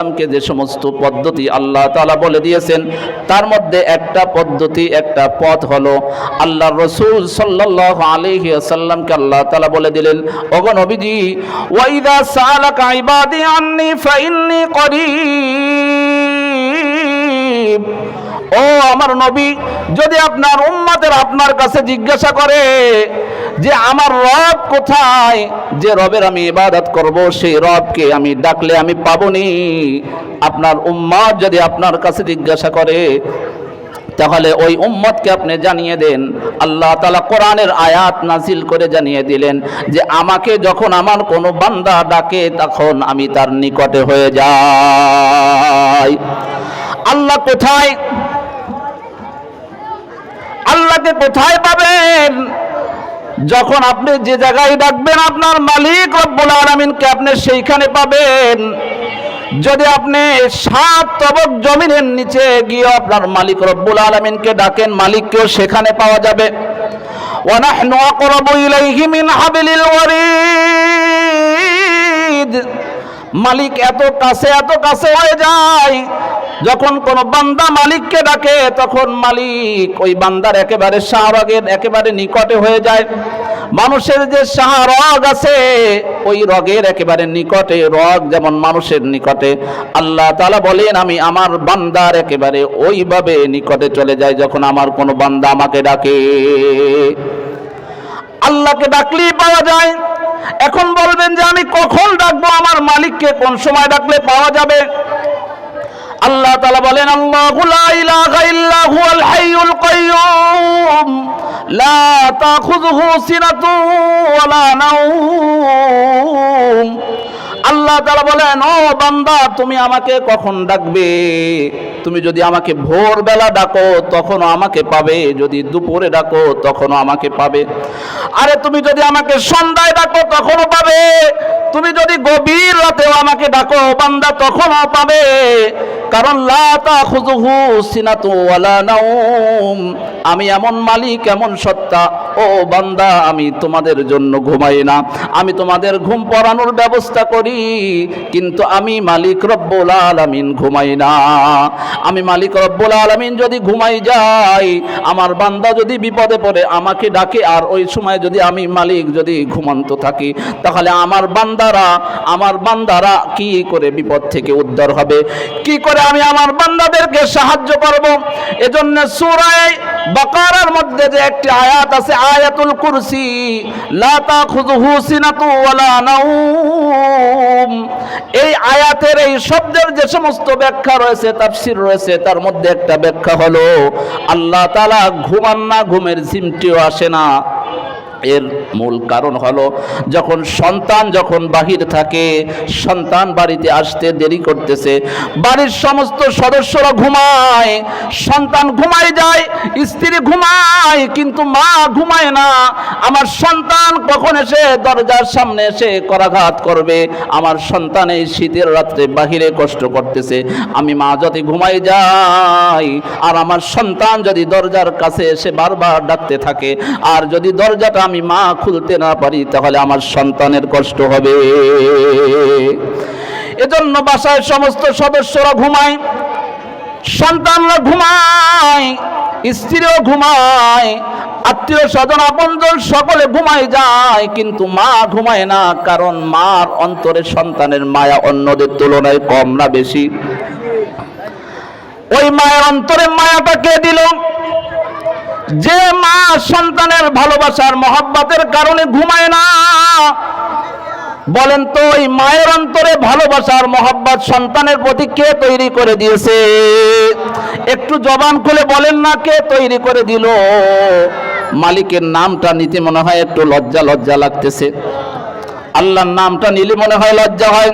কে যে সমস্ত পদ্ধতি আল্লাহ তাআলা বলে দিয়েছেন, তার মধ্যে একটা পদ্ধতি, একটা পথ হলো আল্লাহ রসুল সাল্লাল্লাহু আলাইহি ওয়াসাল্লামকে আল্লাহ তাআলা বলে দিলেন, ওগো নবীজি ওয়াইদা সালাকা ইবাদি আন্নি ফাইন্নি করিব। ও আমার নবী, যদি আপনার উম্মাদের আপনার কাছে জিজ্ঞাসা করে যে আমার রব কোথায়? যে রবের আমি ইবাদত করব, সেই রবকে আমি ডাকলে আমি পাবনি। আপনার উম্মাদ যদি আপনার কাছে জিজ্ঞাসা করে, তাহলে ওই উম্মতকে আপনি জানিয়ে দেন। আল্লাহ তালা কোরআনের আয়াত নাজিল করে জানিয়ে দিলেন যে, আমাকে যখন আমার কোনো বান্দা ডাকে, তখন আমি তার নিকটে হয়ে যাই। আল্লাহ কোথায়? আল্লাহকে কোথায় পাবেন? যখন আপনি যে জায়গায় ডাকবেন, আপনার মালিক রব্বুল আলামিনকে আপনি সেইখানে পাবেন। যদি আপনি সাত তবক জমিনের নিচে গিয়ে আপনার মালিক রব্বুল আলামিনকে ডাকেন, মালিককেও সেখানে পাওয়া যাবে। ওয়ানাহনু আকরাবু ইলাইহি মিন হাবিলিল ওয়ারিদ। মালিক এত কাছে এত কাছে হয়ে যায় যখন কোন বান্দা মালিককে ডাকে, তখন মালিক ওই বান্দার একেবারে শাহরগের একেবারে নিকটে হয়ে যায়। মানুষের যে শাহরগ আছে, ওই রগের একেবারে নিকটে, রগ যেমন মানুষের নিকটে। আল্লাহ তালা বলেন, আমি আমার বান্দার একেবারে ওইভাবে নিকটে চলে যাই যখন আমার কোনো বান্দা আমাকে ডাকে। আল্লাহকে ডাকলেই পাওয়া যায়। এখন বলবেন যে, আমি কখন ডাকবো? আমার মালিককে কোন সময় ডাকলে পাওয়া যাবে? আল্লাহ তালা বলেন, আল্লাহু লা ইলাহা ইল্লা হুয়াল হাইয়ুল কাইয়্যুম লা তাখুযুহু সিনাতু ওয়ালা নাওম। আল্লাহ তাআলা বলেন, ও বান্দা, তুমি আমাকে কখন ডাকবে? তুমি যদি আমাকে ভোরবেলা ডাকো, তখনও আমাকে পাবে। যদি দুপুরে ডাকো, তখনও আমাকে পাবে। আরে, তুমি যদি আমাকে সন্ধ্যায় ডাকো, তখনও পাবে। তুমি যদি গভীর রাতেও আমাকে ডাকো, বান্দা, তখনও পাবে। কারণ লা তাখুযুহু সিনাতু ওয়ালা নাওম। আমি এমন মালিক, এমন সত্তা। ও বান্দা, আমি তোমাদের জন্য ঘুমাই না। আমি তোমাদের ঘুম পড়ানোর ব্যবস্থা করি, কিন্তু আমি মালিক রব্বুল আলামিন ঘুমাই না। আমি মালিক রব্বুল আলামিন যদি ঘুমাই যাই, আমার বান্দা যদি বিপদে পড়ে, আমাকে ডাকে, আর ওই সময় যদি আমি মালিক যদি ঘুমন্ত থাকি, তাহলে আমার বান্দারা আমার বান্দারা কি করে বিপদ থেকে উদ্ধার হবে? কি করে আমি আমার বান্দাদেরকে সাহায্য করব? এজন্য সূরায়ে বাকারার মধ্যে যে একটি আয়াত আছে, আয়াতুল কুরসি, লা তাখুযুহু সিনাতু ওয়ালা নাউম এই আয়াতের এই শব্দের যে সমস্ত ব্যাখ্যা রয়েছে, তাফসীর রয়েছে, তার মধ্যে একটা ব্যাখ্যা হলো, আল্লাহ তাআলা ঘুমান না, ঘুমের সিমটিও আসে না। এর মূল কারণ হলো, যখন সন্তান যখন বাহির থাকে, সন্তান বাড়িতে আসতে দেরি করতেছে, বাড়ির সমস্ত সদস্যরা ঘুমায়, সন্তান ঘুমায় যায়, স্ত্রী ঘুমায়, কিন্তু মা ঘুমায় না, আমার সন্তান কখন এসে দরজার সামনে এসে করাঘাত করবে, আমার সন্তান এই শীতের রাত্রে বাহিরে কষ্ট করতেছে, আমি মা যদি ঘুমাই যাই, আর আমার সন্তান যদি দরজার কাছে এসে বারবার ডাকতে থাকে, আর যদি দরজাটা আমি মা খুলতে না পারি, তাহলে আমার সন্তানের কষ্ট হবে। এজন্য বাসায় সমস্ত সদস্যরা ঘুমায়, সন্তানরা ঘুমায়, স্ত্রীও ঘুমায়, আত্মীয় স্বজন, আপনজন সকলে ঘুমায় যায়, কিন্তু মা ঘুমায় না, কারণ মার অন্তরে সন্তানের মায়া অন্যদের তুলনায় কম না বেশি। ওই মায়ের অন্তরে মায়াটা কে দিল? যে মা সন্তানের ভালোবাসার মহব্বতের কারণে ঘুমায় না, বলেন তো ওই মায়ের অন্তরে ভালোবাসার মহব্বত সন্তানের প্রতি কে তৈরি করে দিয়েছে? একটু জবান খুলে বলেন না কে তৈরি করে দিল? মালিকের নামটা নিতে মনে হয় একটু লজ্জা লজ্জা লাগতেছে। আল্লাহর নামটা নিলে মনে হয় লজ্জা হয়।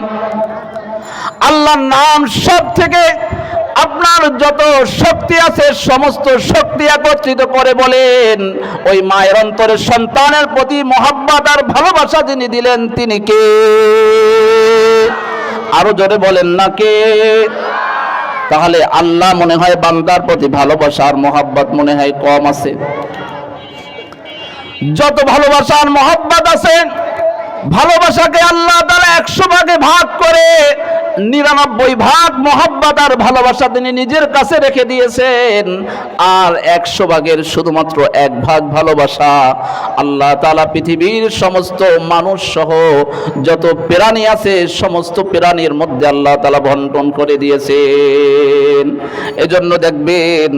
আল্লাহর নাম সব থেকে আপনার যত শক্তি আছে, সমস্ত শক্তি একত্রিত করে বলেন, ওই মায়ের অন্তরে সন্তানের প্রতি মহাব্বত আর ভালোবাসা যিনি দিলেন, তিনি কে? আরও জোরে বলেন না কে? তাহলে আল্লাহ মনে হয় বান্দার প্রতি ভালোবাসা আর মহাব্বত মনে হয় কম আছে। যত ভালোবাসা আর মহাব্বত আছে, ভালোবাসাকে আল্লাহ তারা একশো ভাগে ভাগ করে নিরানব্বই ভাগ মহব্বত আর ভালোবাসা তিনি নিজের কাছে রেখে দিয়েছেন। আর একশো ভাগের শুধুমাত্র এক ভাগ ভালোবাসা আল্লাহ তালা পৃথিবীর সমস্ত মানুষ সহ যত প্রাণী আছে, সমস্ত প্রাণীর মধ্যে আল্লাহ তালা বন্টন করে দিয়েছেন। এজন্য দেখবেন,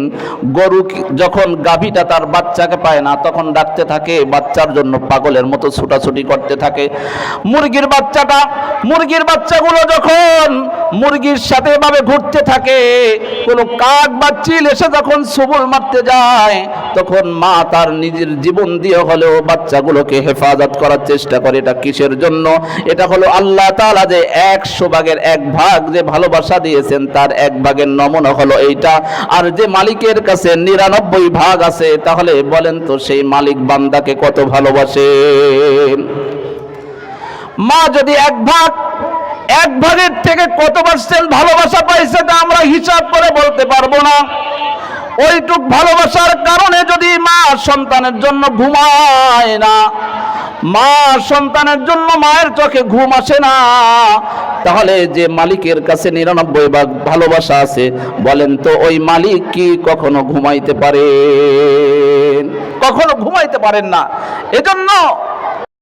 গরু যখন গাভীটা তার বাচ্চাকে পায় না, তখন ডাকতে থাকে, বাচ্চার জন্য পাগলের মতো ছুটাছুটি করতে থাকে। মুরগির বাচ্চাটা মুরগির বাচ্চাগুলো যখন মুরগির সাথে এভাবে ঘুরতে থাকে, কোনো কাক বা চিল এসে যখন সবুল মারতে যায়, তখন মা তার নিজের জীবন দিয়ে হলেও বাচ্চাগুলোকে হেফাজত করার চেষ্টা করে। এটা কিসের জন্য? এটা হলো আল্লাহ তালা যে একশো ভাগের এক ভাগ যে ভালোবাসা দিয়েছেন, তার এক ভাগের নমুনা হলো এইটা। আর যে মালিকের কাছে নিরানব্বই ভাগ আছে, তাহলে বলেন তো সেই মালিক বান্দাকে কত ভালোবাসে? মা যদি এক ভাগ এক ভাগের থেকে কত পার্সেন্ট ভালোবাসা পাইছে তা আমরা হিসাব করে বলতে পারব না। ওইটুক ভালোবাসার কারণে যদি মা সন্তানের জন্য ঘুমায় না, মা সন্তানের জন্য মায়ের চোখে ঘুম আসে না, তাহলে যে মালিকের কাছে নিরানব্বই ভাগ ভালোবাসা আছে, বলেন তো ওই মালিক কি কখনো ঘুমাইতে পারে কখনো ঘুমাইতে পারেন না। এজন্য